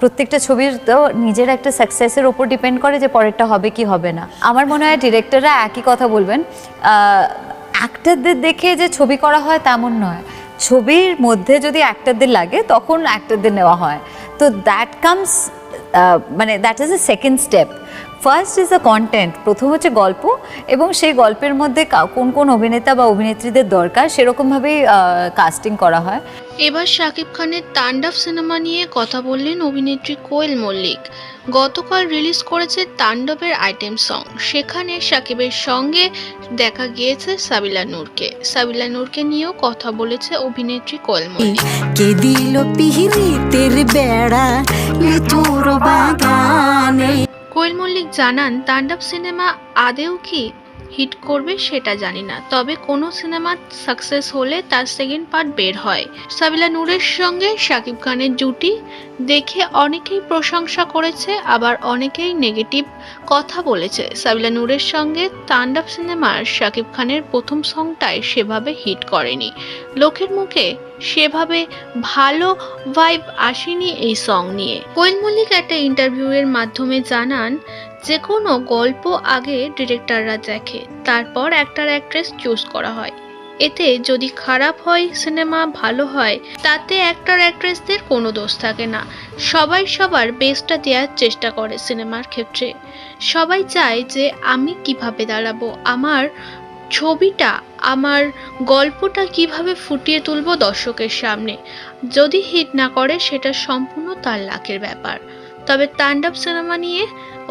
প্রত্যেকটা ছবির তো নিজের একটা সাকসেসের ওপর ডিপেন্ড করে যে পরেরটা হবে কি হবে না। আমার মনে হয় ডিরেক্টররা একই কথা বলবেন। অ্যাক্টারদের দেখে যে ছবি করা হয় তেমন নয়। ছবির মধ্যে যদি অ্যাক্টারদের লাগে, তখন অ্যাক্টারদের নেওয়া হয়। তো দ্যাট কামস মানে that is a second step first is the content প্রথম হচ্ছে গল্প এবং সেই গল্পের মধ্যে কা- কোন কোন অভিনেতা বা অভিনেত্রীদের দরকার সেরকমভাবেই কাস্টিং করা হয়। এবার শাকিব খানের তাণ্ডব সিনেমা নিয়ে কথা বললেন অভিনেত্রী কোয়েল মল্লিক। গতকাল রিলিজ করেছে তাণ্ডবের আইটেম সং। সেখানে শাকিবের সঙ্গে দেখা গিয়েছে সাবিলা নূরকে। সাবিলা নূরকে নিয়েও কথা বলেছে অভিনেত্রী কোয়েল মল্লিক। কে দিল পিহিরিতের বেড়া? কোয়েল মল্লিক জানান তাণ্ডব সিনেমা আদেও কি হিট করবে সেটা জানি না। তবে কোনো সিনেমা সাকসেস হলে তার সেকেন্ড পার্ট বের হয়। সাবিলা নূরের সঙ্গে শাকিব খানের জুটি দেখে অনেকেই প্রশংসা করেছে, আবার অনেকেই নেগেটিভ কথা বলেছে। সাবিলা নূরের সঙ্গে তাণ্ডব সিনেমার শাকিব খানের প্রথম সংটাই সেভাবে হিট করেনি। লোকের মুখে সেভাবে ভালো ভাইব আসেনি এই সং নিয়ে। কোয়েল মল্লিক একটা ইন্টারভিউয়ের মাধ্যমে জানান যে কোনো গল্প আগে ডিরেক্টররা দেখে, তারপর অ্যাক্টর অ্যাক্ট্রেস চুজ করা হয়। এতে যদি খারাপ হয় সিনেমা ভালো হয়, তাতে অ্যাক্টর অ্যাক্ট্রেসদের কোনো দোষ থাকে না। সবাই সবার বেস্টটা দেওয়ার চেষ্টা করে সিনেমার ক্ষেত্রে। সবাই চায় যে আমি কীভাবে দাঁড়াবো, আমার ছবিটা, আমার গল্পটা কীভাবে ফুটিয়ে তুলবো দর্শকের সামনে। যদি হিট না করে, সেটা সম্পূর্ণ তার লাখের ব্যাপার। তবে তাণ্ডব সিনেমা নিয়ে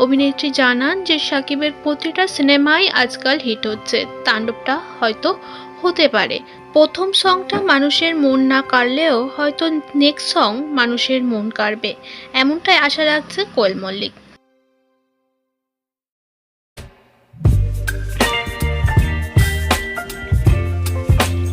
অভিনেত্রী জানান যে সাকিবের প্রতিটা সিনেমাই আজকাল হিট হচ্ছে। তাণ্ডবটা হয়তো হতে পারে। প্রথম সংটা মানুষের মন না কাড়লেও হয়তো নেক্সট সং মানুষের মন কাড়বে। এমনটাই আশা রাখছে কোয়েল মল্লিক।